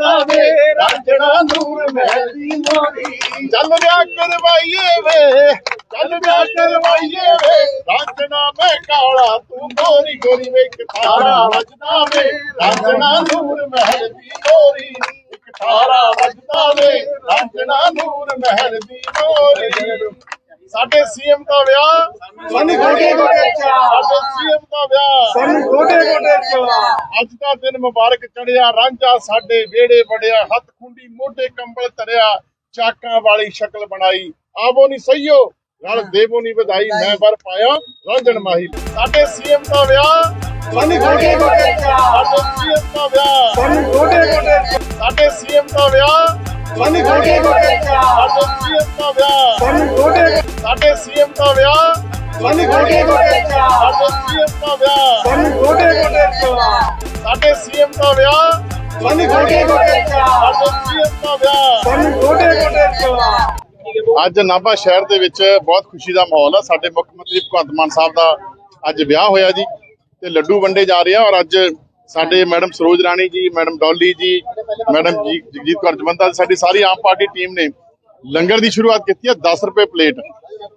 ਵੇ ਰਾਂਝਣਾ ਨੂਰ ਮਹਿਲ ਦੀ ਮੋਰੀ ਚੱਲ ਵਿਆਹ ਕਰਵਾਈਏ ਵੇ, ਚੱਲ ਵਿਆਹ ਕਰਵਾਈਏ ਵੇ। ਰਾਂਝਣਾ ਮੈਂ ਕਾਲਾ, ਤੂੰ ਗੋਰੀ ਗੋਰੀ ਵੇ, ਇੱਕ ਤਾਰਾ ਵੱਜਦਾ ਵੇ। ਰਾਂਝਣਾ ਨੂਰ ਮਹਿਲ ਦੀ ਮੋਰੀ ਇੱਕ ਤਾਰਾ ਵੱਜਦਾ ਵੇ। ਰਾਂਝਣਾ ਨੂਰ ਮਹਿਲ ਦੀ ਮੋਰੀ ਸਾਡੇ ਸੀਐਮ ਦਾ ਵਿਆਹ ਸਾਨੂੰ ਗੋਡੇ ਗੋਡੇ ਚਾਅ। ਸਾਡੇ ਸੀਐਮ ਦਾ ਵਿਆਹ ਸਾਨੂੰ ਗੋਡੇ ਗੋਡੇ ਚਲਾ ਅੱਜ ਦਾ ਦਿਨ ਮੁਬਾਰਕ ਚੜਿਆ ਰਾਂਝਾ ਸਾਡੇ ਵਿਹੜੇ ਵੜਿਆ ਹੱਥ ਖੁੰਡੀ ਮੋਢੇ ਕੰਬਲ ਧਰਿਆ ਚਾਕਾਂ ਵਾਲੀ ਸ਼ਕਲ ਬਣਾਈ ਆਵੋ ਨਹੀਂ ਸਈਓ ਰਲ ਦੇਵੋ ਨਹੀਂ ਵਧਾਈ ਮੈਂ ਵਰ ਪਾਇਆ ਰਾਂਝਣ ਮਾਹੀ ਸਾਡੇ ਸੀਐਮ ਦਾ ਵਿਆਹ ਸਾਨੂੰ ਗੋਡੇ ਗੋਡੇ ਚਾਅ। ਸਾਡੇ ਸੀਐਮ ਦਾ ਵਿਆਹ ਸਾਨੂੰ ਗੋਡੇ ਗੋਡੇ ਚਾਅ। ਸਾਡੇ ਸੀਐਮ ਦਾ ਵਿਆਹ ਸਾਨੂੰ ਚਾਅ। ਸਾਡੇ ਸੀਐਮ ਦਾ ਵਿਆਹ। ਸਾਨੂੰ ਗੋਡੇ ਸਾਡੇ ਸੀਐਮ ਦਾ ਵਿਆਹ। ਸਾਨੂੰ ਚਾਅ। ਸਾਡੇ ਸੀਐਮ ਦਾ ਵਿਆਹ। ਸਾਨੂੰ ਚਾਅ। ਸਾਡੇ ਸੀਐਮ ਦਾ ਵਿਆਹ। ਸਾਨੂੰ ਚਾਅ। ਅੱਜ ਨਾਭਾ ਸ਼ਹਿਰ ਦੇ ਵਿੱਚ ਬਹੁਤ ਖੁਸ਼ੀ ਦਾ ਮਾਹੌਲ ਹੈ ਸਾਡੇ ਮੁੱਖ ਮੰਤਰੀ ਭਗਵੰਤ ਮਾਨ ਸਾਹਿਬ ਦਾ ਅੱਜ ਵਿਆਹ ਹੋਇਆ ਜੀ। ਤੇ ਲੱਡੂ ਵੰਡੇ ਜਾ ਰਹੇ ਆ ਔਰ ਅੱਜ ਸਾਡੇ ਮੈਡਮ ਸਰੋਜ ਰਾਣੀ ਜੀ, ਮੈਡਮ ਡੋਲੀ ਜੀ, ਮੈਡਮ ਜਗਜੀਤ ਕੌਰ ਜਵੰਦਾ ਸਾਡੀ ਸਾਰੀ ਆਮ ਪਾਰਟੀ ਟੀਮ ਨੇ ਲੰਗਰ ਦੀ ਸ਼ੁਰੂਆਤ ਕੀਤੀ ਹੈ 10 ਰੁਪਏ ਪਲੇਟ।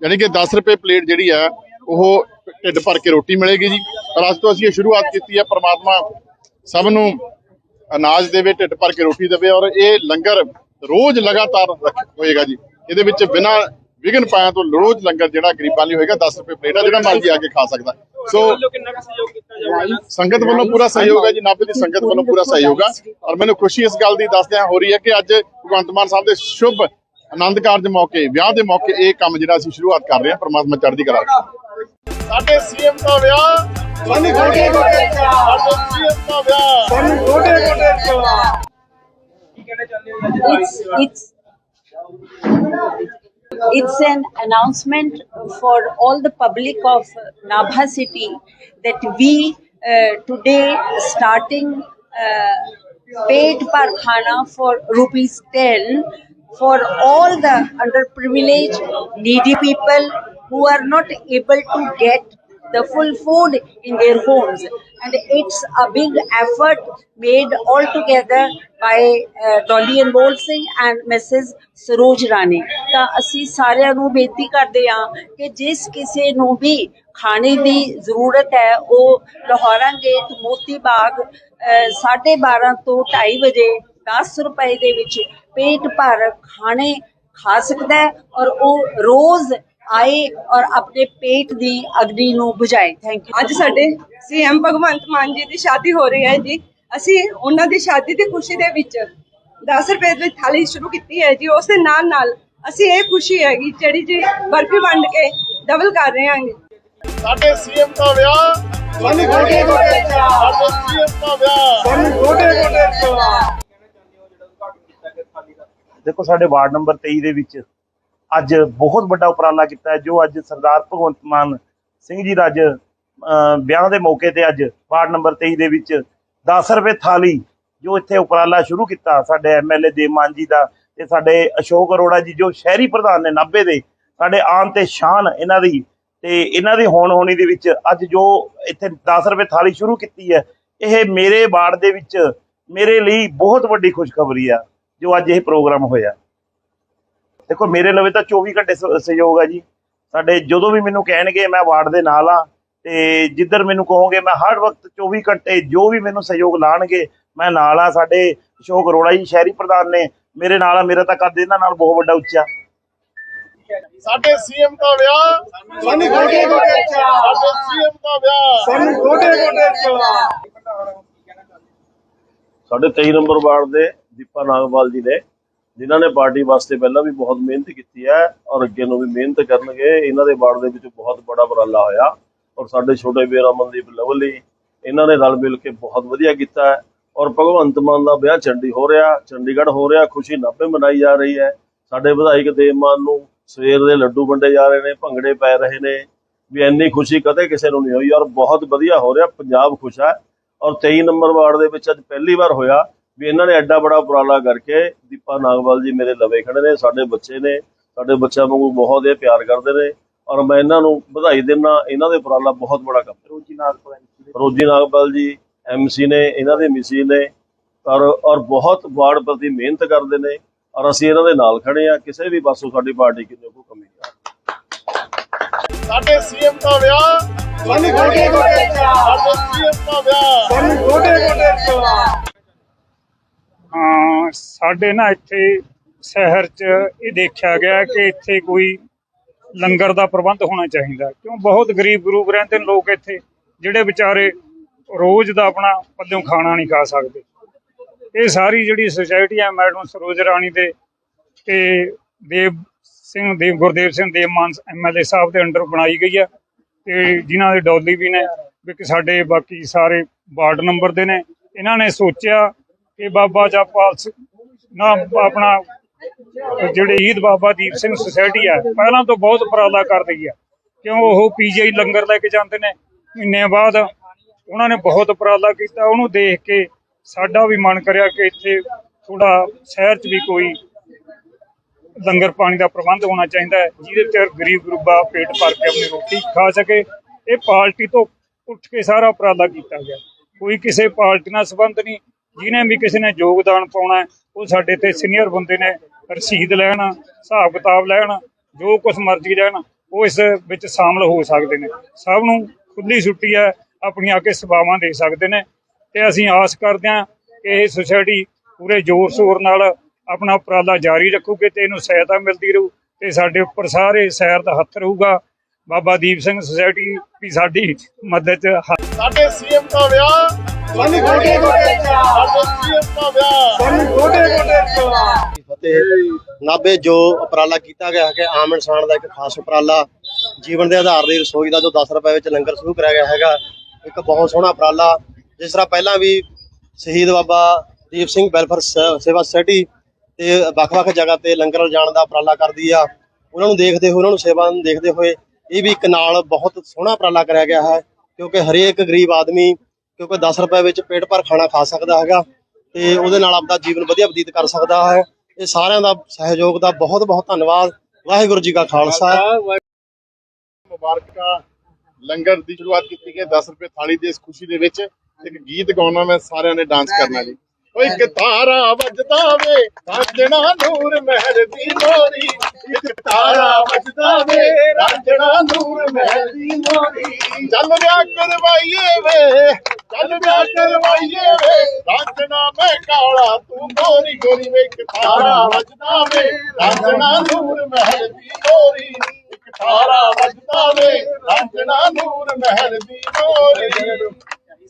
ਯਾਨੀ ਕਿ 10 ਰੁਪਏ ਪਲੇਟ ਜਿਹੜੀ ਹੈ, ਉਹ ਢਿੱਡ ਭਰ ਕੇ ਰੋਟੀ ਮਿਲੇਗੀ ਜੀ। ਔਰ ਅੱਜ ਤੋਂ ਅਸੀਂ ਇਹ ਸ਼ੁਰੂਆਤ ਕੀਤੀ ਹੈ, ਪ੍ਰਮਾਤਮਾ ਸਭ ਨੂੰ ਅਨਾਜ ਦੇਵੇ, ਢਿੱਡ ਭਰ ਕੇ ਰੋਟੀ ਦੇਵੇ ਔਰ ਇਹ ਲੰਗਰ ਰੋਜ਼ ਲਗਾਤਾਰ ਹੋਏਗਾ ਜੀ। ਇਹਦੇ ਵਿੱਚ ਬਿਨਾਂ ਵਿਘਨ ਪਾਇਆ ਤੋਂ ਰੋਜ਼ ਲੰਗਰ ਜਿਹੜਾ ਗਰੀਬਾਂ ਲਈ ਹੋਏਗਾ 10 ਰੁਪਏ ਪਲੇਟ ਆ ਜਿਹੜਾ ਮਰਜ਼ੀ ਆ ਕੇ ਖਾ ਸਕਦਾ। ਸੋ ਸੰਗਤ ਵੱਲੋਂ ਪੂਰਾ ਸਹਿਯੋਗ ਹੈ ਜੀ ਨਾਭੇ ਦੀ ਸੰਗਤ ਵੱਲੋਂ ਪੂਰਾ ਸਹਿਯੋਗ ਆ ਔਰ ਮੈਨੂੰ ਖੁਸ਼ੀ ਇਸ ਗੱਲ ਦੀ ਦੱਸਦਿਆਂ ਹੋ ਰਹੀ ਹੈ ਕਿ ਅੱਜ ਭਗਵੰਤ ਮਾਨ ਸਾਹਿਬ ਦੇ ਸ਼ੁਭ ਆਨੰਦ ਕਾਰਜ ਮੌਕੇ ਵਿਆਹ ਦੇ ਮੌਕੇ ਇਹ ਕੰਮ ਜਿਹੜਾ ਅਸੀਂ ਸ਼ੁਰੂਆਤ ਕਰ ਰਹੇ ਹਾਂ ਪ੍ਰਮਾਤਮਾ ਚੜ੍ਹਦੀ ਕਲਾ ਰੱਖੇ। ਸਾਡੇ ਸੀਐਮ ਦਾ ਵਿਆਹ ਸਾਨੂੰ ਗੋਡੇ ਗੋਡੇ ਚਾਅ। ਸਾਡੇ ਸੀਐਮ ਦਾ ਵਿਆਹ ਸਾਨੂੰ ਗੋਡੇ ਗੋਡੇ ਚਾਅ। it's it's it's an announcement for all the public of Nabha city that we uh, today starting uh, paid per khana for rupees 10 for all the underprivileged needy people who are not able to get the full food in their homes. And it's a big effort made all together by uh, Dolly Anmol Singh and missus Saroj Rani ਤਾਂ ਅਸੀਂ ਸਾਰਿਆਂ ਨੂੰ ਬੇਨਤੀ ਕਰਦੇ ਹਾਂ ਕਿ ਜਿਸ ਕਿਸੇ ਨੂੰ ਵੀ ਖਾਣੇ ਦੀ ਜ਼ਰੂਰਤ ਹੈ ਉਹ ਲਾਹੌਰਾਂ ਗੇਟ ਮੋਤੀ ਬਾਗ 12:30 ਤੋਂ 2:30 ਵਜੇ 10 ਰੁਪਏ ਦੇ ਵਿੱਚ ਪੇਟ ਭਰ ਖਾਣੇ ਖਾ ਸਕਦਾ ਹੈ ਔਰ ਉਹ ਰੋਜ਼ ਆਏ ਔਰ ਆਪਣੇ ਪੇਟ ਦੀ ਅਗਨੀ ਨੂੰ ਬੁਝਾਏ। ਥੈਂਕ ਯੂ ਅੱਜ ਸਾਡੇ ਸੀਐਮ ਭਗਵੰਤ ਮਾਨ ਜੀ ਦੀ ਸ਼ਾਦੀ ਹੋ ਰਹੀ ਹੈ ਜੀ। ਅਸੀਂ ਉਹਨਾਂ ਦੀ ਸ਼ਾਦੀ ਦੀ ਖੁਸ਼ੀ ਦੇ ਵਿੱਚ 10 ਰੁਪਏ ਦੀ ਥਾਲੀ ਸ਼ੁਰੂ ਕੀਤੀ ਹੈ ਜੀ। ਉਸ ਦੇ ਨਾਲ ਨਾਲ ਅਸੀਂ ਇਹ ਖੁਸ਼ੀ ਹੈਗੀ ਜਿਹੜੀ ਜੀ ਬਰਫੀ ਵੰਡ ਕੇ ਡਬਲ ਕਰ ਰਹੇ ਹਾਂਗੇ ਸਾਡੇ ਸੀਐਮ ਦਾ ਵਿਆਹ ਸਾਨੂੰ ਗੋਡੇ ਗੋਡੇ। ਸਾਡੇ ਸੀਐਮ ਦਾ ਵਿਆਹ। ਸਾਨੂੰ ਗੋਡੇ ਗੋਡੇ। ਦੇਖੋ ਸਾਡੇ ਵਾਰਡ ਨੰਬਰ 23 ਦੇ ਵਿੱਚ ਅੱਜ ਬਹੁਤ ਵੱਡਾ ਉਪਰਾਲਾ ਕੀਤਾ ਜੋ ਅੱਜ ਸਰਦਾਰ ਭਗਵੰਤ ਮਾਨ ਸਿੰਘ ਜੀ ਦਾ ਅੱਜ ਵਿਆਹ ਦੇ ਮੌਕੇ ਤੇ ਅੱਜ ਵਾਰਡ ਨੰਬਰ 23 ਦੇ ਵਿੱਚ 10 ਰੁਪਏ ਥਾਲੀ ਜੋ ਇੱਥੇ ਉਪਰਾਲਾ ਸ਼ੁਰੂ ਕੀਤਾ ਸਾਡੇ ਐਮਐਲਏ ਦੇਵਮਾਨ ਜੀ ਦਾ ਤੇ ਸਾਡੇ ਅਸ਼ੋਕ ਅਰੋੜਾ ਜੀ ਜੋ ਸ਼ਹਿਰੀ ਪ੍ਰਧਾਨ ਨੇ 90 ਦੇ, ਸਾਡੇ ਆਨ ਤੇ ਸ਼ਾਨ ਇਹਨਾਂ ਦੀ ਤੇ ਇਹਨਾਂ ਦੀ ਹੋਣ ਹੋਣੀ ਦੇ ਵਿੱਚ ਅੱਜ ਜੋ ਇੱਥੇ 10 ਰੁਪਏ ਥਾਲੀ ਸ਼ੁਰੂ ਕੀਤੀ ਹੈ, ਇਹ ਮੇਰੇ ਵਾਰਡ ਦੇ ਵਿੱਚ ਮੇਰੇ ਲਈ ਬਹੁਤ ਵੱਡੀ ਖੁਸ਼ਖਬਰੀ ਆ ਜੋ ਅੱਜ ਇਹ ਪ੍ਰੋਗਰਾਮ ਹੋਇਆ। ਦੇਖੋ ਮੇਰੇ ਲਵੇ ਤਾਂ 24 ਘੰਟੇ ਸਹਿਯੋਗ ਆ ਜੀ। ਸਾਡੇ ਜਦੋਂ ਵੀ ਮੈਨੂੰ ਕਹਿਣਗੇ ਮੈਂ ਵਾਰਡ ਦੇ ਨਾਲ ਆ ਤੇ ਜਿੱਧਰ ਮੈਨੂੰ ਕਹੋਗੇ ਮੈਂ ਹਰ ਵਕਤ 24 ਘੰਟੇ ਜੋ ਵੀ ਮੈਨੂੰ ਸਹਿਯੋਗ ਲਾਣਗੇ ਮੈਂ ਨਾਲ ਆ ਸਾਡੇ ਅਸ਼ੋਕ ਅਰੋੜਾ ਜੀ ਸ਼ਹਿਰੀ ਪ੍ਰਧਾਨ ਨੇ। ਮੇਰੇ ਨਾਲ ਆ ਮੇਰਾ ਤਾਂ ਕੱਦ ਇਹਨਾਂ ਨਾਲ ਬਹੁਤ ਵੱਡਾ ਉੱਚਾ। ਸਾਡੇ ਸੀਐਮ ਦਾ ਵਿਆਹ। ਸਾਨੂੰ ਗੋਡੇ ਗੋਡੇ ਚਾਅ। ਸਾਡੇ ਸੀਐਮ ਦਾ ਵਿਆਹ। ਸਾਨੂੰ ਗੋਡੇ ਗੋਡੇ ਚਾਅ। ਸਾਡੇ 23 ਨੰਬਰ ਵਾਰਡ ਦੇ ਦੀਪਾ ਨਾਗਪਾਲ ਜੀ ਨੇ ਜਿਨ੍ਹਾਂ ਨੇ ਪਾਰਟੀ ਵਾਸਤੇ ਪਹਿਲਾਂ ਵੀ ਬਹੁਤ ਮਿਹਨਤ ਕੀਤੀ ਹੈ ਔਰ ਅੱਗੇ ਨੂੰ ਵੀ ਮਿਹਨਤ ਕਰਨਗੇ, ਇਹਨਾਂ ਦੇ ਵਾਰਡ ਦੇ ਵਿੱਚ ਬਹੁਤ ਬੜਾ ਉਪਰਾਲਾ ਹੋਇਆ ਔਰ ਸਾਡੇ ਛੋਟੇ ਵੀਰ ਅਮਨਦੀਪ ਲਵਲੀ, ਇਹਨਾਂ ਨੇ ਰਲ ਮਿਲ ਕੇ ਬਹੁਤ ਵਧੀਆ ਕੀਤਾ ਹੈ ਔਰ ਭਗਵੰਤ ਮਾਨ ਦਾ ਵਿਆਹ ਚੰਡੀ ਹੋ ਰਿਹਾ, ਚੰਡੀਗੜ੍ਹ ਹੋ ਰਿਹਾ, ਖੁਸ਼ੀ ਨਾਭੇ ਮਨਾਈ ਜਾ ਰਹੀ ਹੈ। ਸਾਡੇ ਵਿਧਾਇਕ ਦੇਵ ਮਾਨ ਨੂੰ ਸਵੇਰ ਦੇ ਲੱਡੂ ਵੰਡੇ ਜਾ ਰਹੇ ਨੇ, ਭੰਗੜੇ ਪੈ ਰਹੇ ਨੇ, ਵੀ ਇੰਨੀ ਖੁਸ਼ੀ ਕਦੇ ਕਿਸੇ ਨੂੰ ਨਹੀਂ ਹੋਈ ਔਰ ਬਹੁਤ ਵਧੀਆ ਹੋ ਰਿਹਾ, ਪੰਜਾਬ ਖੁਸ਼ ਹੈ ਔਰ 23 ਨੰਬਰ ਵਾਰਡ ਦੇ ਵਿੱਚ ਅੱਜ ਪਹਿਲੀ ਵਾਰ ਹੋਇਆ ਵੀ ਇਹਨਾਂ ਨੇ ਐਡਾ ਬੜਾ ਉਪਰਾਲਾ ਕਰਕੇ ਦੀਪਾ ਨਾਗਵਾਲ ਜੀ ਮੇਰੇ ਲਵੇ ਖੜੇ ਨੇ ਸਾਡੇ ਬੱਚੇ ਨੇ ਸਾਡੇ ਬੱਚਿਆਂ ਵਾਂਗੂ ਬਹੁਤ ਇਹ ਪਿਆਰ ਕਰਦੇ ਨੇ ਔਰ ਮੈਂ ਇਹਨਾਂ ਨੂੰ ਵਧਾਈ ਦਿੰਦਾ ਇਹਨਾਂ ਦੇ ਉਪਰਾਲਾ ਬਹੁਤ ਬੜਾ ਕੰਮ ਰੋਜੀ ਨਾਗਪੁਰ ਰੋਜੀ ਨਾਗਪਾਲ ਜੀ ਐਮਸੀ ਨੇ ਇਹਨਾਂ ਦੇ ਮਿਸੀ ਨੇ ਔਰ ਔਰ ਬਹੁਤ ਵਾਰਡ ਪ੍ਰਤੀ ਮਿਹਨਤ ਕਰਦੇ ਨੇ ਔਰ ਅਸੀਂ ਇਹਨਾਂ ਦੇ ਨਾਲ ਖੜੇ ਆ ਕਿਸੇ ਵੀ ਪਾਸੋਂ ਸਾਡੀ ਪਾਰਟੀ ਕਿਤੇ ਕੋਈ ਕਮੀ ਨਹੀਂ ਸਾਡੇ ਸੀਐਮ ਦਾ ਵਿਆਹ ਸਾਨੂੰ ਗੋਡੇ ਗੋਡੇ ਚਾਹ ਸਾਡੇ ਸੀਐਮ ਦਾ ਵਿਆਹ ਸਾਨੂੰ ਗੋਡੇ ਗੋਡੇ ਚਾਹ ਹਾਂ ਸਾਡੇ ਨਾ ਇੱਥੇ ਸ਼ਹਿਰ 'ਚ ਇਹ ਦੇਖਿਆ ਗਿਆ ਕਿ ਇੱਥੇ ਕੋਈ ਲੰਗਰ ਦਾ ਪ੍ਰਬੰਧ ਹੋਣਾ ਚਾਹੀਦਾ। ਕਿਉਂ? ਬਹੁਤ ਗਰੀਬ ਗਰੂਬ ਰਹਿੰਦੇ ਨੇ ਲੋਕ ਇੱਥੇ, ਜਿਹੜੇ ਵਿਚਾਰੇ ਰੋਜ਼ ਦਾ ਆਪਣਾ ਪੱਲਿਓਂ ਖਾਣਾ ਨਹੀਂ ਖਾ ਸਕਦੇ। ਇਹ ਸਾਰੀ ਜਿਹੜੀ ਸੁਸਾਇਟੀ ਹੈ ਮੈਡਮ ਸਰੋਜ ਰਾਣੀ ਦੇ ਤੇ ਦੇਵ ਸਿੰਘ, ਦੇਵ ਗੁਰਦੇਵ ਸਿੰਘ, ਦੇਵ ਮਾਨ ਐਮਐਲਏ ਸਾਹਿਬ ਦੇ ਅੰਡਰ ਬਣਾਈ ਗਈ ਹੈ ਤੇ ਜਿਨ੍ਹਾਂ ਦੇ ਡੌਲੀ ਵੀ ਨੇ, ਵੀ ਸਾਡੇ ਬਾਕੀ ਸਾਰੇ ਵਾਰਡ ਨੰਬਰ ਦੇ ਨੇ। ਇਹਨਾਂ ਨੇ ਸੋਚਿਆ ਕਿ ਬਾਬਾ ਜਪਾਲ ਸਿੰਘ ਨਾ ਆਪਣਾ ਜਿਹੜੇ ਈਦ ਬਾਬਾ ਦੀਪ ਸਿੰਘ ਸੁਸਾਇਟੀ ਹੈ, ਪਹਿਲਾਂ ਤੋਂ ਬਹੁਤ ਉਪਰਾਲਾ ਕਰ ਰਹੀ ਹੈ। ਕਿਉਂ ਉਹ ਪੀਜੀਆਈ ਲੰਗਰ ਲੈ ਕੇ ਜਾਂਦੇ ਨੇ? ਮਹੀਨੇ ਬਾਅਦ ਉਹਨਾਂ ਨੇ ਬਹੁਤ ਉਪਰਾਲਾ ਕੀਤਾ। ਉਹਨੂੰ ਦੇਖ ਕੇ ਸਾਡਾ ਵੀ ਮਨ ਕਰਿਆ ਕਿ ਇੱਥੇ ਥੋੜਾ ਸ਼ਹਿਰ 'ਚ ਵੀ ਕੋਈ ਲੰਗਰ ਪਾਣੀ ਦਾ ਪ੍ਰਬੰਧ ਹੋਣਾ ਚਾਹੀਦਾ ਹੈ, ਜਿਹਦੇ ਤੇ ਗਰੀਬ ਗਰੂਬਾ ਪੇਟ ਭਰ ਕੇ ਆਪਣੀ ਰੋਟੀ ਖਾ ਸਕੇ। ਇਹ ਪਾਰਟੀ ਤੋਂ ਉੱਠ ਕੇ ਸਾਰਾ ਉਪਰਾਲਾ ਕੀਤਾ ਗਿਆ। ਕੋਈ ਕਿਸੇ ਪਾਰਟੀ ਨਾਲ ਸੰਬੰਧ ਨਹੀਂ। ਜਿਹਨੇ ਵੀ ਕਿਸੇ ਨੇ ਯੋਗਦਾਨ ਪਾਉਣਾ ਉਹ ਸਾਡੇ ਤੇ ਸੀਨੀਅਰ ਬੰਦੇ ਨੇ ਰਸੀਦ ਲੈਣ, ਹਿਸਾਬ ਕਿਤਾਬ ਲੈਣ, ਜੋ ਕੁਝ ਮਰਜ਼ੀ ਲੈਣ, ਉਹ ਇਸ ਵਿੱਚ ਸ਼ਾਮਲ ਹੋ ਸਕਦੇ ਨੇ। ਸਭ ਨੂੰ ਖੁੱਲੀ ਛੁੱਟੀ ਹੈ, ਆਪਣੀਆਂ ਆ ਕੇ ਸੇਵਾਵਾਂ ਦੇ ਸਕਦੇ ਨੇ। ਤੇ ਅਸੀਂ ਆਸ ਕਰਦੇ ਹਾਂ ਕਿ ਇਹ ਸੁਸਾਇਟੀ ਪੂਰੇ ਜ਼ੋਰ ਸ਼ੋਰ ਨਾਲ ਆਪਣਾ ਉਪਰਾਲਾ ਜਾਰੀ ਰੱਖੂਗੇ ਤੇ ਇਹਨੂੰ ਸਹਾਇਤਾ ਮਿਲਦੀ ਰਹੂ ਤੇ ਸਾਡੇ ਉੱਪਰ ਸਾਰੇ ਸ਼ਹਿਰ ਦਾ ਹੱਥ ਰਹੂਗਾ। ਬਾਬਾ ਦੀਪ ਸਿੰਘ ਸੁਸਾਇਟੀ ਵੀ ਸਾਡੀ ਮਦਦ 'ਚ ਸਾਡੇ ਸੀਐਮ ਦਾ ਵਿਆਹ ਸਾਨੂੰ ਗੋਡੇ ਗੋਡੇ ਸਾਨੂੰ ਗੋਡੇ ਗੋਡੇ ਫਤਿਹ। ਨਾਭੇ ਜੋ ਉਪਰਾਲਾ ਕੀਤਾ ਗਿਆ ਕਿ ਆਮ ਇਨਸਾਨ ਦਾ ਇੱਕ ਖਾਸ ਉਪਰਾਲਾ ਜੀਵਨ ਦੇ ਆਧਾਰ ਦੀ ਰਸੋਈ ਦਾ ਜੋ 10 ਰੁਪਏ ਵਿੱਚ ਲੰਗਰ ਸ਼ੁਰੂ ਕਰਿਆ ਗਿਆ ਹੈਗਾ, ਇੱਕ ਬਹੁਤ ਸੋਹਣਾ ਉਪਰਾਲਾ। ਜਿਸ ਤਰ੍ਹਾਂ ਪਹਿਲਾਂ ਵੀ ਸ਼ਹੀਦ ਬਾਬਾ ਦੀਪ ਸਿੰਘ ਵੈਲਫੇਅਰ ਸੇਵਾ ਸੁਸਾਇਟੀ ਤੇ ਵੱਖ-ਵੱਖ ਜਗ੍ਹਾ ਤੇ ਲੰਗਰ ਲਿਜਾਣ ਦਾ ਉਪਰਾਲਾ ਕਰਦੀ ਆ। ਉਹਨਾਂ ਨੂੰ ਦੇਖਦੇ ਹੋਏ, ਉਹਨਾਂ ਨੂੰ ਸੇਵਾ ਨੂੰ ਦੇਖਦੇ ਹੋਏ ਇਹ ਵੀ ਇੱਕ ਨਾਲ ਬਹੁਤ ਸੋਹਣਾ ਉਪਰਾਲਾ ਕਰਿਆ ਗਿਆ ਹੈ, ਕਿਉਂਕਿ ਹਰੇਕ ਗਰੀਬ ਆਦਮੀ ਕਿਉਂਕਿ 10 ਰੁਪਏ ਵਿੱਚ ਪੇਟ ਭਰ ਖਾਣਾ ਖਾ ਸਕਦਾ ਹੈਗਾ ਤੇ ਉਹਦੇ ਨਾਲ ਆਪਦਾ ਜੀਵਨ ਵਧੀਆ ਬਤੀਤ ਕਰ ਸਕਦਾ ਹੈ। ਇਹ ਸਾਰਿਆਂ ਦਾ ਸਹਿਯੋਗ ਦਾ ਬਹੁਤ ਬਹੁਤ ਧੰਨਵਾਦ। ਵਾਹਿਗੁਰੂ ਜੀ ਕਾ ਖਾਲਸਾ। ਮੁਬਾਰਕਾਂ। ਲੰਗਰ ਦੀ ਸ਼ੁਰੂਆਤ ਕੀਤੀ ਗਈ 10 ਰੁਪਏ ਥਾਲੀ ਦੀ ਇਸ ਖੁਸ਼ੀ ਦੇ ਵਿੱਚ ਇੱਕ ਗੀਤ ਗਾਉਣਾ ਮੈਂ ਸਾਰਿਆਂ ਨੇ ਡਾਂਸ ਕਰਨਾ ਜੀ। ਓਏ ਇੱਕ ਤਾਰਾ ਵੱਜਦਾ ਵੇ ਰਾਂਝਣਾ ਨੂਰ ਮਹਿਰ ਦੀ ਮੋਰੀ। ਇੱਕ ਤਾਰਾ ਵੱਜਦਾ ਵੇ ਰਾਂਝਣਾ ਨੂਰ ਮਹਿਰ ਦੀ ਮੋਰੀ। ਚੱਲ ਵਿਆਹ ਕਰਵਾਈਏ ਵੇ ਚੱਲ ਵਿਆਹ ਕਰਵਾਈਏ ਵੇ ਰਾਂਝਣਾ ਮੈਂ ਕਾਲਾ ਤੂੰ ਗੋਰੀ ਗੋਰੀ ਵੇ ਇੱਕ ਤਾਰਾ ਵੱਜਦਾ ਵੇ ਰਾਂਝਣਾ ਨੂਰ ਮਹਿਰ ਦੀ ਮੋਰੀ ਇੱਕ ਤਾਰਾ ਵੱਜਦਾ ਵੇ ਰਾਂਝਣਾ ਨੂਰ ਮਹਿਰ ਦੀ ਮੋਰੀ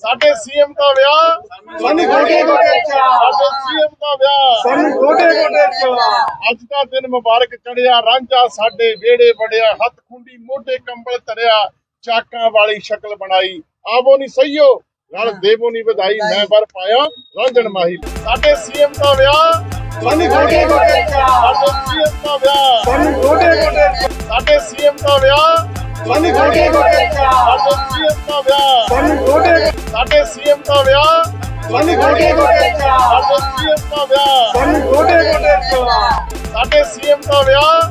ਸਾਡੇ ਸੀਐਮ ਦਾ ਵਿਆਹ ਸਾਨੂੰ ਗੋਡੇ ਗੋਡੇ ਚਾਹ ਸਾਡੇ ਸੀਐਮ ਦਾ ਵਿਆਹ। ਸਾਨੂੰ ਗੋਡੇ ਗੋਡੇ ਚਾਹ ਅੱਜ ਦਾ ਦਿਨ ਮੁਬਾਰਕ ਚੜਿਆ ਰਾਂਝਾ ਸਾਡੇ ਵਿਹੜੇ ਵੜਿਆ ਹੱਥ ਖੁੰਡੀ ਮੋਢੇ ਕੰਬਲ ਧਰਿਆ ਚਾਕਾਂ ਵਾਲੀ ਸ਼ਕਲ ਬਣਾਈ। ਆਵੋ ਨਹੀਂ ਸਈਓ ਰਲ ਦੇਵੋ ਨਹੀਂ ਵਧਾਈ ਮੈਂ ਵਰ ਪਾਇਆ ਰਾਂਝਣ ਮਾਹੀ। ਸਾਡੇ ਸੀਐਮ ਦਾ ਵਿਆਹ ਸਾਨੂੰ ਗੋਡੇ ਗੋਡੇ। ਸੀਐਮ ਦਾ ਵਿਆਹ। ਸਾਨੂੰ ਗੋਡੇ ਗੋਡੇ। ਸਾਡੇ ਸੀਐਮ ਦਾ ਵਿਆਹ। ਸਾਨੂੰ ਗੋਡੇ ਗੋਡੇ। ਸਾਡੇ ਸੀਐਮ ਦਾ ਵਿਆਹ। ਸਾਨੂੰ ਗੋਡੇ। ਸਾਡੇ ਸੀਐਮ ਦਾ ਵਿਆਹ। ਸਾਨੂੰ ਗੋਡੇ ਗੋਡੇ। ਸਾਡੇ ਸੀਐਮ ਦਾ ਵਿਆਹ। ਸਾਨੂੰ ਗੋਡੇ ਗੋਡੇ। ਸਾਡੇ ਸੀਐਮ ਦਾ ਵਿਆਹ।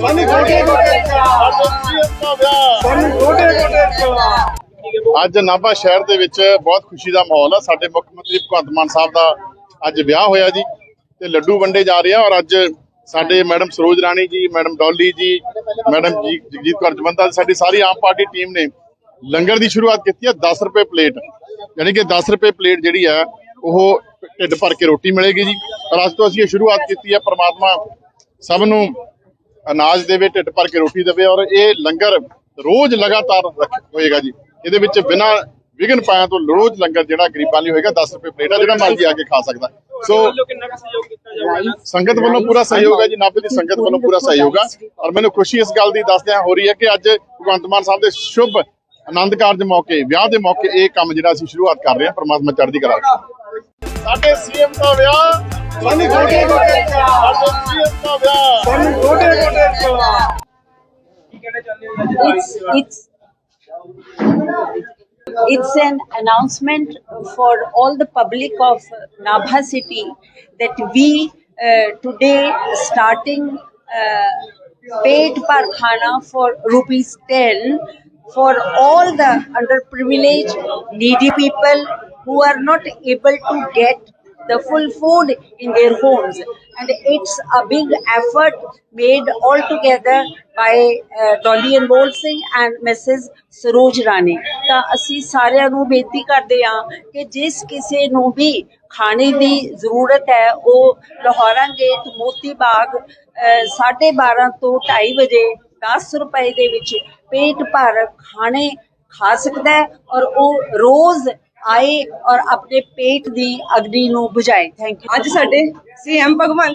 ਸਾਨੂੰ ਗੋਡੇ ਗੋਡੇ। ਸਾਡੇ ਸੀਐਮ ਦਾ ਵਿਆਹ। ਸਾਨੂੰ ਗੋਡੇ ਗੋਡੇ। ਅੱਜ ਨਾਭਾ ਸ਼ਹਿਰ ਦੇ ਵਿੱਚ ਬਹੁਤ ਖੁਸ਼ੀ ਦਾ ਮਾਹੌਲ ਆ। ਸਾਡੇ ਮੁੱਖ ਮੰਤਰੀ ਭਗਵੰਤ ਮਾਨ ਸਾਹਿਬ ਦਾ ਅੱਜ ਵਿਆਹ ਹੋਇਆ ਜੀ। ਤੇ ਲੱਡੂ ਵੰਡੇ ਜਾ ਰਹੇ ਆ ਔਰ ਅੱਜ ਸਾਡੇ madam Saroj Rani ji madam Dolly ਜੀ ਮੈਡਮ ਜੀ ਜਗਜੀਤ ਕੌਰ ਜਵੰਦਾ ਸਾਡੀ ਸਾਰੀ ਆਮ ਪਾਰਟੀ ਟੀਮ ਨੇ ਲੰਗਰ ਦੀ ਸ਼ੁਰੂਆਤ ਕੀਤੀ ਹੈ 10 ਰੁਪਏ ਪਲੇਟ। ਯਾਨੀ ਕਿ 10 ਰੁਪਏ ਪਲੇਟ ਜਿਹੜੀ ਹੈ ਉਹ ਢਿੱਡ ਭਰ ਕੇ ਰੋਟੀ ਮਿਲੇਗੀ ਜੀ। ਔਰ ਅੱਜ ਤੋਂ ਅਸੀਂ ਇਹ ਸ਼ੁਰੂਆਤ ਕੀਤੀ ਹੈ ਪ੍ਰਮਾਤਮਾ ਸਭ ਨੂੰ ਅਨਾਜ ਦੇਵੇ ਢਿੱਡ ਭਰ ਕੇ ਰੋਟੀ ਦੇਵੇ ਔਰ ਇਹ ਲੰਗਰ ਰੋਜ਼ ਲਗਾਤਾਰ ਹੋਏਗਾ ਜੀ। ਇਹਦੇ ਵਿੱਚ ਬਿਨਾਂ ਵਿਘਨ ਪਾਇਆ ਤੋਂ ਰੋਜ਼ ਲੰਗਰ ਜਿਹੜਾ ਗਰੀਬਾਂ ਲਈ ਹੋਏਗਾ 10 ਰੁਪਏ ਪਲੇਟ ਆ ਜਿਹੜਾ ਮਰਜ਼ੀ ਆ ਕੇ ਖਾ ਸਕਦਾ। ਸੋ ਸੰਗਤ ਵੱਲੋਂ ਪੂਰਾ ਸਹਿਯੋਗ ਹੈ ਜੀ ਨਾਭੇ ਦੀ ਸੰਗਤ ਵੱਲੋਂ ਪੂਰਾ ਸਹਿਯੋਗ ਆ। ਔਰ ਮੈਨੂੰ ਖੁਸ਼ੀ ਇਸ ਗੱਲ ਦੀ ਦੱਸਦਿਆਂ ਹੋ ਰਹੀ ਹੈ ਕਿ ਅੱਜ ਭਗਵੰਤ ਮਾਨ ਸਾਹਿਬ ਦੇ ਸ਼ੁਭ ਆਨੰਦ ਕਾਰਜ ਮੌਕੇ ਵਿਆਹ ਦੇ ਮੌਕੇ ਇਹ ਕੰਮ ਜਿਹੜਾ ਅਸੀਂ ਸ਼ੁਰੂਆਤ ਕਰ ਰਹੇ ਹਾਂ ਪ੍ਰਮਾਤਮਾ ਚੜ੍ਹਦੀ ਕਲਾ ਸਾਡੇ ਸੀਐਮ ਦਾ ਵਿਆਹ ਸਾਨੂੰ ਗੋਡੇ ਗੋਡੇ ਸਾਡੇ ਸੀਐਮ ਦਾ ਵਿਆਹ। ਸਾਨੂੰ ਗੋਡੇ ਗੋਡੇ it's it's an announcement for all the public of Nabha city that we uh, today starting uh, paid par khana for rupees 10 for all the underprivileged needy people who are not able to get the full food in their homes. And it's a big effort made altogether by uh, Dolly Anmol Singh and missus Saroj Rani ਤਾਂ ਅਸੀਂ ਸਾਰਿਆਂ ਨੂੰ ਬੇਨਤੀ ਕਰਦੇ ਹਾਂ ਕਿ ਜਿਸ ਕਿਸੇ ਨੂੰ ਵੀ ਖਾਣੇ ਦੀ ਜ਼ਰੂਰਤ ਹੈ ਉਹ ਲਾਹੌਰਾਂ ਗੇਟ ਮੋਤੀ ਬਾਗ 12:30 ਤੋਂ 2:30 ਵਜੇ 10 ਰੁਪਏ ਦੇ ਵਿੱਚ ਪੇਟ ਭਰ ਖਾਣੇ ਖਾ ਸਕਦਾ ਹੈ ਔਰ ਉਹ ਰੋਜ਼ ਆਏ ਔਰ ਆਪਣੇ ਪੇਟ ਦੀ ਅਗਨੀ ਨੂੰ ਬੁਝਾਏ। ਥੈਂਕ ਯੂ ਅੱਜ ਸਾਡੇ ਸੀਐਮ ਭਗਵੰਤ ਮਾਨ